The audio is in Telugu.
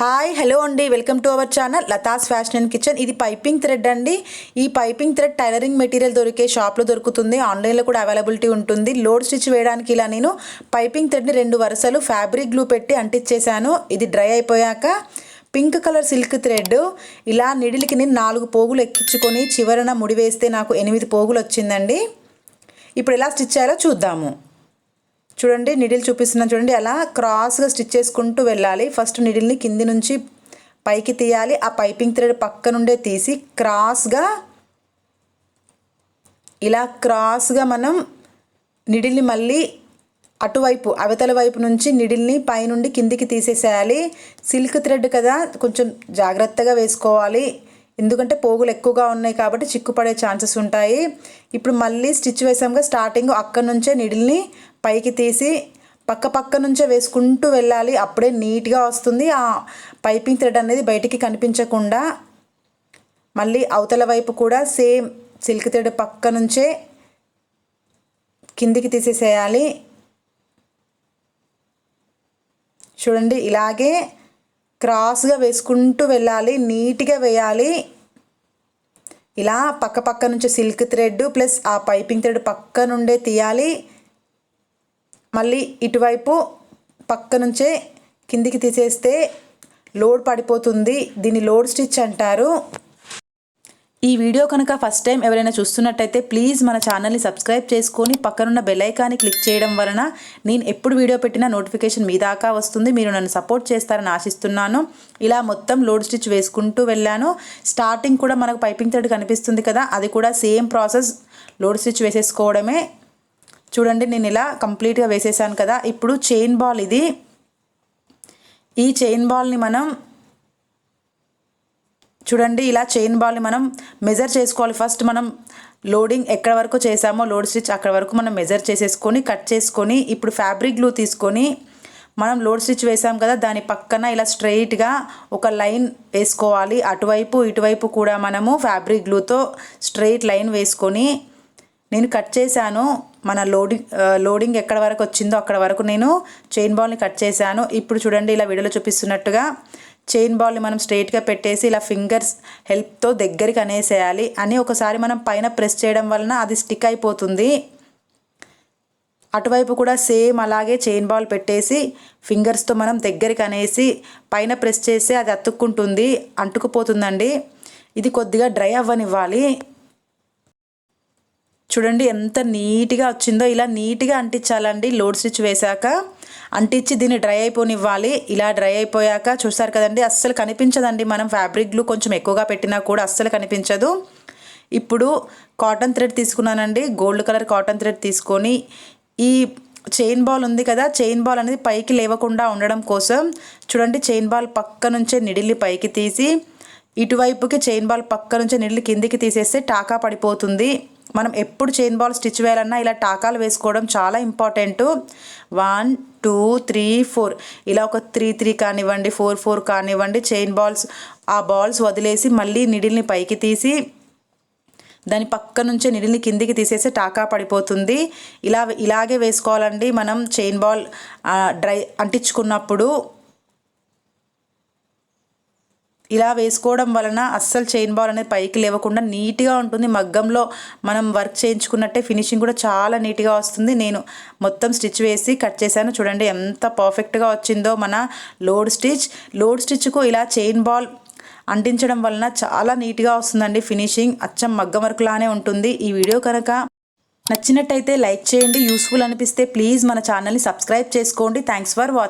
హాయ్ హలో అండి. Welcome to our channel Latha's fashion and kitchen. ఇది పైపింగ్ థ్రెడ్ అండి. ఈ పైపింగ్ థ్రెడ్ టైలరింగ్ మెటీరియల్ దొరికే షాప్లో దొరుకుతుంది. ఆన్లైన్లో కూడా అవైలబిలిటీ ఉంటుంది. లోడ్ స్టిచ్ వేయడానికి ఇలా నేను పైపింగ్ థ్రెడ్ని రెండు వరుసలు ఫ్యాబ్రిక్ గ్లూ పెట్టి అంటించేశాను ఇది డ్రై అయిపోయాక పింక్ కలర్ సిల్క్ థ్రెడ్. ఇలా నిడిలికి నేను నాలుగు పోగులు ఎక్కించుకొని చివరన ముడి వేస్తే నాకు ఎనిమిది పోగులు వచ్చిందండి. ఇప్పుడు ఎలా స్టిచ్ చేయాలో చూద్దాము. చూడండి నిడిల్ చూపిస్తున్నాను చూడండి. అలా క్రాస్గా స్టిచ్ చేసుకుంటూ వెళ్ళాలి. ఫస్ట్ నిడిల్ని కింది నుంచి పైకి తీయాలి. ఆ పైపింగ్ థ్రెడ్ పక్క నుండే తీసి క్రాస్గా ఇలా క్రాస్గా మనం నిడిల్ని మళ్ళీ అటువైపు అవతల వైపు నుంచి నిడిల్ని పైనుండి కిందికి తీసేసేయాలి. సిల్క్ థ్రెడ్ కదా కొంచెం జాగ్రత్తగా వేసుకోవాలి. ఎందుకంటే పోగులు ఎక్కువగా ఉన్నాయి కాబట్టి చిక్కుపడే ఛాన్సెస్ ఉంటాయి. ఇప్పుడు మళ్ళీ స్టిచ్ వేసాముగా స్టార్టింగ్ అక్కడ నుంచే నిడిల్ని పైకి తీసి పక్క పక్క నుంచే వేసుకుంటూ వెళ్ళాలి. అప్పుడే నీట్గా వస్తుంది. ఆ పైపింగ్ థ్రెడ్ అనేది బయటికి కనిపించకుండా మళ్ళీ అవతల వైపు కూడా సేమ్ సిల్క్ థ్రెడ్ పక్క నుంచే కిందికి తీసేసేయాలి. చూడండి ఇలాగే క్రాస్గా వేసుకుంటూ వెళ్ళాలి. నీట్గా వేయాలి. ఇలా పక్క పక్క నుంచి సిల్క్ థ్రెడ్ ప్లస్ ఆ పైపింగ్ థ్రెడ్ పక్క నుండే తీయాలి. మళ్ళీ ఇటువైపు పక్క నుంచే కిందికి తీసేస్తే లోడ్ పడిపోతుంది. దీన్ని లోడ్ స్టిచ్ అంటారు. ఈ వీడియో కనుక ఫస్ట్ టైం ఎవరైనా చూస్తున్నట్టయితే ప్లీజ్ మన ఛానల్ని సబ్స్క్రైబ్ చేసుకొని పక్కనున్న బెల్లైకాన్ని క్లిక్ చేయడం వలన నేను ఎప్పుడు వీడియో పెట్టినా నోటిఫికేషన్ మీ దాకా వస్తుంది. మీరు నన్ను సపోర్ట్ చేస్తారని ఆశిస్తున్నాను. ఇలా మొత్తం లోడ్ స్టిచ్ వేసుకుంటూ వెళ్ళాను. స్టార్టింగ్ కూడా మనకు పైపింగ్ థ్రెడ్ కనిపిస్తుంది కదా అది కూడా సేమ్ ప్రాసెస్ లోడ్ స్టిచ్ వేసేసుకోవడమే. చూడండి నేను ఇలా కంప్లీట్గా వేసేసాను కదా. ఇప్పుడు చైన్ బాల్ ఇది. ఈ చైన్ బాల్ని మనం చూడండి ఇలా చైన్ బాల్ని మనం మెజర్ చేసుకోవాలి. ఫస్ట్ మనం లోడింగ్ ఎక్కడ వరకు చేసామో లోడ్ స్టిచ్ అక్కడ వరకు మనం మెజర్ చేసేసుకొని కట్ చేసుకొని ఇప్పుడు ఫ్యాబ్రిక్ గ్లూ తీసుకొని మనం లోడ్ స్టిచ్ వేసాం కదా దాని పక్కన ఇలా స్ట్రైట్గా ఒక లైన్ వేసుకోవాలి. అటువైపు ఇటువైపు కూడా మనము ఫ్యాబ్రిక్ గ్లూతో స్ట్రైట్ లైన్ వేసుకొని నేను కట్ చేశాను. మన లోడింగ్ లోడింగ్ ఎక్కడ వరకు వచ్చిందో అక్కడ వరకు నేను చైన్ బాల్ని కట్ చేశాను. ఇప్పుడు చూడండి ఇలా వీడియోలో చూపిస్తున్నట్టుగా చైన్ బాల్ని మనం స్ట్రైట్గా పెట్టేసి ఇలా ఫింగర్స్ హెల్ప్తో దగ్గరికి అనేసేయాలి అని ఒకసారి మనం పైన ప్రెస్ చేయడం వలన అది స్టిక్ అయిపోతుంది. అటువైపు కూడా సేమ్ అలాగే చైన్ బాల్ పెట్టేసి ఫింగర్స్తో మనం దగ్గరికి అనేసి పైన ప్రెస్ చేసి అది అతుక్కుంటుంది అంటుకుపోతుందండి. ఇది కొద్దిగా డ్రై అవ్వనివ్వాలి. చూడండి ఎంత నీట్గా వచ్చిందో ఇలా నీట్గా అంటించాలండి లోడ్ స్టిచ్ వేశాక. అంటించి దీన్ని డ్రై అయిపోనివ్వాలి. ఇలా డ్రై అయిపోయాక చూస్తారు కదండి అస్సలు కనిపించదండి మనం ఫ్యాబ్రిక్ గ్లూ కొంచెం ఎక్కువగా పెట్టినా కూడా అస్సలు కనిపించదు. ఇప్పుడు కాటన్ థ్రెడ్ తీసుకున్నానండి గోల్డ్ కలర్ కాటన్ థ్రెడ్ తీసుకొని. ఈ చైన్ బాల్ ఉంది కదా చైన్ బాల్ అనేది పైకి లేవకుండా ఉండడం కోసం చూడండి చైన్ బాల్ పక్క నుంచే నిడిల్ని పైకి తీసి ఇటువైపుకి చైన్ బాల్ పక్క నుంచే నిడిలి కిందికి తీసేస్తే టాకా పడిపోతుంది. మనం ఎప్పుడు చైన్ బాల్ స్టిచ్ వేయాలన్నా ఇలా టాకాలు వేసుకోవడం చాలా important. One two three four. ఇలా ఒక త్రీ త్రీ కానివ్వండి ఫోర్ ఫోర్ కానివ్వండి చైన్ బాల్స్ ఆ బాల్స్ వదిలేసి మళ్ళీ నిడిల్ని పైకి తీసి దాని పక్క నుంచే నిడిల్ని కిందికి తీసేసి టాకా పడిపోతుంది. ఇలా ఇలాగే వేసుకోవాలండి మనం చైన్ బాల్ డ్రై అంటించుకున్నప్పుడు. ఇలా వేసుకోవడం వలన అస్సలు చైన్ బాల్ అనేది పైకి లేవకుండా నీట్గా ఉంటుంది. మగ్గంలో మనం వర్క్ చేయించుకున్నట్టే ఫినిషింగ్ కూడా చాలా నీట్గా వస్తుంది. నేను మొత్తం స్టిచ్ వేసి కట్ చేశాను. చూడండి ఎంత పర్ఫెక్ట్గా వచ్చిందో మన లోడ్ స్టిచ్. లోడ్ స్టిచ్కు ఇలా చైన్ బాల్ అంటించడం వలన చాలా నీట్గా వస్తుందండి ఫినిషింగ్. అచ్చం మగ్గం వర్క్లానే ఉంటుంది. ఈ వీడియో కనుక నచ్చినట్టయితే లైక్ చేయండి. యూస్ఫుల్ అనిపిస్తే ప్లీజ్ మన ఛానల్ని సబ్స్క్రైబ్ చేసుకోండి. Thanks for watching